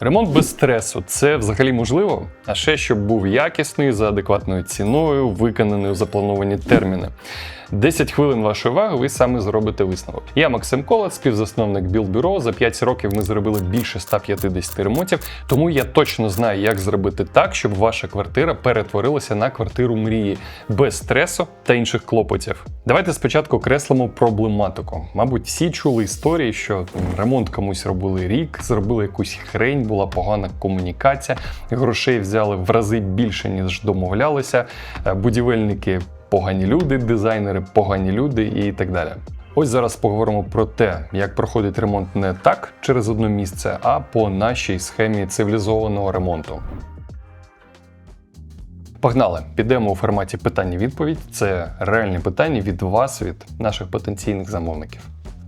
Ремонт без стресу це взагалі можливо, а ще щоб був якісний за адекватною ціною, виконаний у заплановані терміни. 10 хвилин вашої уваги, ви саме зробите висновок. Я Максим Колот, співзасновник Білдбюро. За 5 років ми зробили більше 150 ремонтів, тому я точно знаю, як зробити так, щоб ваша квартира перетворилася на квартиру мрії без стресу та інших клопотів. Давайте спочатку креслимо проблематику. Мабуть, всі чули історії, що ремонт комусь робили рік, зробили якусь хрень, була погана комунікація, грошей взяли в рази більше, ніж домовлялися. е, Будівельники погані люди, дизайнери погані люди і так далі. Ось зараз поговоримо про те, як проходить ремонт не так через одне місце, а по нашій схемі цивілізованого ремонту. Погнали, підемо у форматі питання-відповідь. Це реальні питання від вас, від наших потенційних замовників.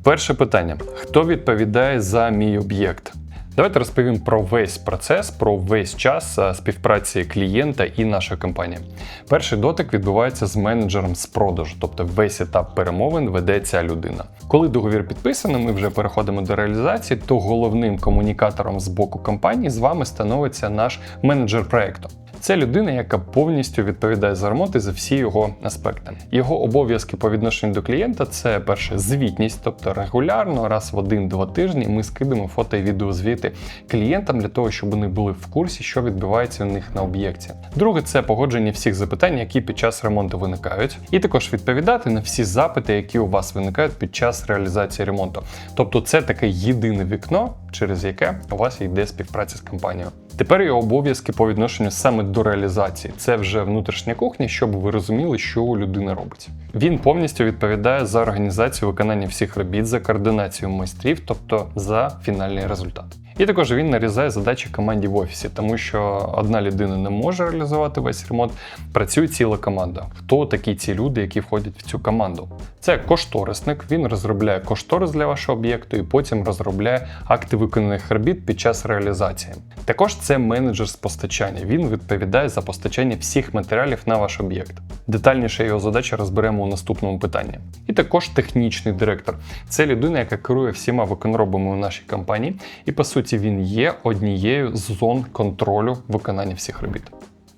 Перше питання: хто відповідає за мій об'єкт? Давайте розповім про весь процес, про весь час е, співпраці клієнта і нашої компанії. Перший дотик відбувається з менеджером з продажу, тобто весь етап перемовин веде ця людина. Коли договір підписаний, ми вже переходимо до реалізації, то головним комунікатором з боку компанії з вами становиться наш менеджер проекту. Це людина, яка повністю відповідає за ремонт і за всі його аспекти. Його обов'язки по відношенню до клієнта це перше звітність, тобто регулярно, раз в один-два тижні ми скидаємо фото і відеозвіти клієнтам для того, щоб вони були в курсі, що відбувається у них на об'єкті. Друге, це погодження всіх запитань, які під час ремонту виникають, і також відповідати на всі запити, які у вас виникають під час реалізації ремонту. Тобто, це таке єдине вікно, через яке у вас йде співпраця з компанією. Тепер його обов'язки по відношенню саме до реалізації. Це вже внутрішня кухня, щоб ви розуміли, що людина робить. Він повністю відповідає за організацію виконання всіх робіт, за координацію майстрів, тобто за фінальний результат. І також він нарізає задачі команді в офісі, тому що одна людина не може реалізувати весь ремонт. Працює ціла команда. Хто такі ці люди, які входять в цю команду? Це кошторисник. Він розробляє кошторис для вашого об'єкту і потім розробляє акти виконаних робіт під час реалізації. Також це менеджер з постачання. Він відповідає за постачання всіх матеріалів на ваш об'єкт. Детальніше його задачі розберемо у наступному питанні. І також технічний директор. Це людина, яка керує всіма виконробами у нашій компанії, і по суті він є однією з зон контролю виконання всіх робіт.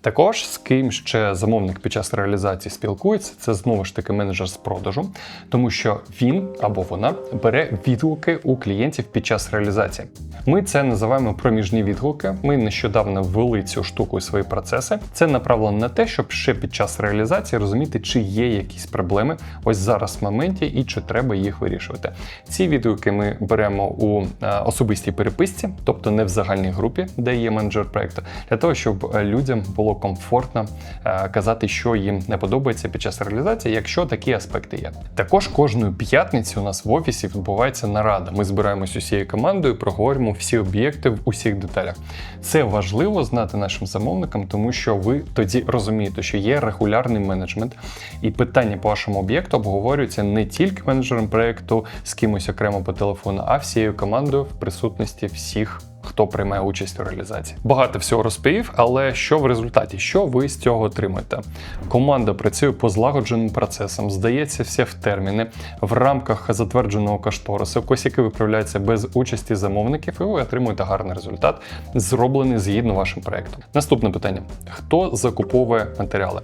Також з ким ще замовник під час реалізації спілкується, це знову ж таки менеджер з продажу, тому що він або вона бере відгуки у клієнтів під час реалізації. Ми це називаємо проміжні відгуки. Ми нещодавно ввели цю штуку у свої процеси. Це направлено на те, щоб ще під час реалізації розуміти, чи є якісь проблеми ось зараз в моменті і чи треба їх вирішувати. Ці відгуки ми беремо у е, особистій переписці, тобто не в загальній групі, де є менеджер проекту, для того, щоб е, людям було комфортно е, казати, що їм не подобається під час реалізації, якщо такі аспекти є. Також кожної п'ятниці у нас в офісі відбувається нарада. Ми збираємось усією командою, проговорюємо всі об'єкти в усіх деталях. Це важливо знати нашим замовникам, тому що ви тоді розумієте, що є регулярний менеджмент, і питання по вашому об'єкту обговорюються не тільки менеджером проекту з кимось окремо по телефону, а всією командою в присутності всіх хто приймає участь у реалізації. Багато всього розповів, але що в результаті? Що ви з цього отримаєте? Команда працює по злагодженим процесам, здається все в терміни, в рамках затвердженого кошторису, косяки виправляються без участі замовників, і ви отримуєте гарний результат, зроблений згідно вашим проектом. Наступне питання: хто закуповує матеріали?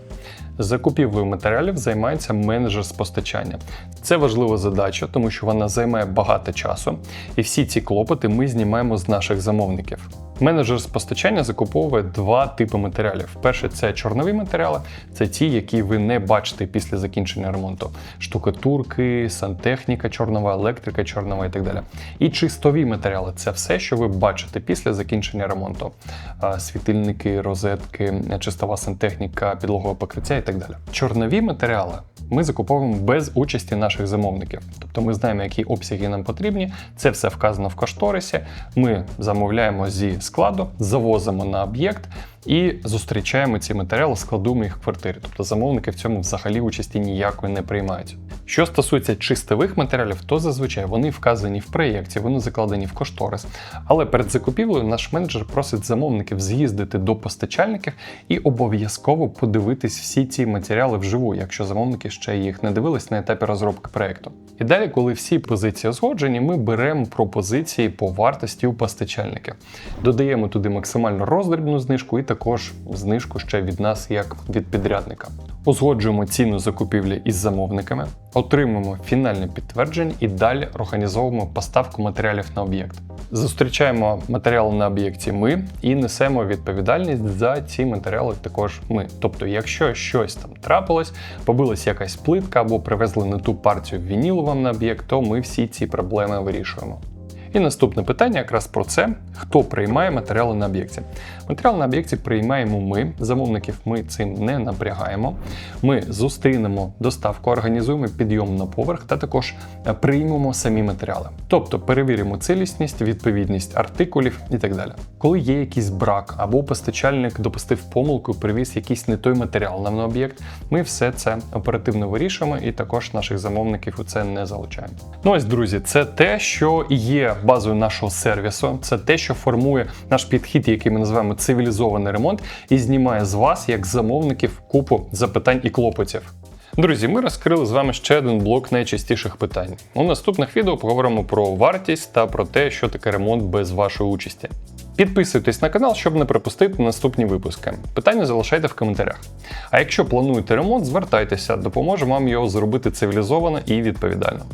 Закупівлею матеріалів займається менеджер з постачання. Це важлива задача, тому що вона займає багато часу, і всі ці клопоти ми знімаємо з наших замовників. Менеджер з постачання закуповує два типи матеріалів. Перше це чорнові матеріали, це ті, які ви не бачите після закінчення ремонту: штукатурки, сантехніка, чорнова, електрика, чорнова і так далі. І чистові матеріали це все, що ви бачите після закінчення ремонту: світильники, розетки, чистова сантехніка, підлогове покриття і так далі. Чорнові матеріали ми закуповуємо без участі наших замовників. Тобто ми знаємо, які обсяги нам потрібні. Це все вказано в кошторисі. Ми замовляємо зі складу, завозимо на об'єкт. і зустрічаємо ці матеріали, складуємо їх в квартирі. Тобто замовники в цьому взагалі участі ніякої не приймають. Що стосується чистових матеріалів, то зазвичай вони вказані в проєкті, вони закладені в кошторис. Але перед закупівлею наш менеджер просить замовників з'їздити до постачальників і обов'язково подивитись всі ці матеріали вживу, якщо замовники ще їх не дивились на етапі розробки проєкту. І далі, коли всі позиції узгоджені, ми беремо пропозиції по вартості у постачальника. Додаємо туди максимально роздрібну знижку і також знижку ще від нас, як від підрядника. Узгоджуємо ціну закупівлі із замовниками, отримуємо фінальне підтвердження і далі організовуємо поставку матеріалів на об'єкт. Зустрічаємо матеріали на об'єкті ми і несемо відповідальність за ці матеріали також ми. Тобто, якщо щось там трапилось, побилась якась плитка або привезли не ту партію вінілу вам на об'єкт, то ми всі ці проблеми вирішуємо. І наступне питання якраз про це: хто приймає матеріали на об'єкті. Матеріал на об'єкті приймаємо ми, замовників ми цим не напрягаємо. Ми зустрінемо доставку, організуємо підйом на поверх та також е, приймемо самі матеріали. Тобто перевіримо цілісність, відповідність артикулів і так далі. Коли є якийсь брак або постачальник допустив помилку, привіз якийсь не той матеріал нам на об'єкт, ми все це оперативно вирішуємо і також наших замовників у це не залучаємо. Ну ось, друзі, це те, що є базою нашого сервісу, це те, що формує наш підхід, який ми називаємо цивілізований ремонт, і знімає з вас, як замовників, купу запитань і клопотів. Друзі, ми розкрили з вами ще один блок найчастіших питань. У наступних відео поговоримо про вартість та про те, що таке ремонт без вашої участі. Підписуйтесь на канал, щоб не пропустити наступні випуски. Питання залишайте в коментарях. А якщо плануєте ремонт, звертайтеся, допоможемо вам його зробити цивілізовано і відповідально.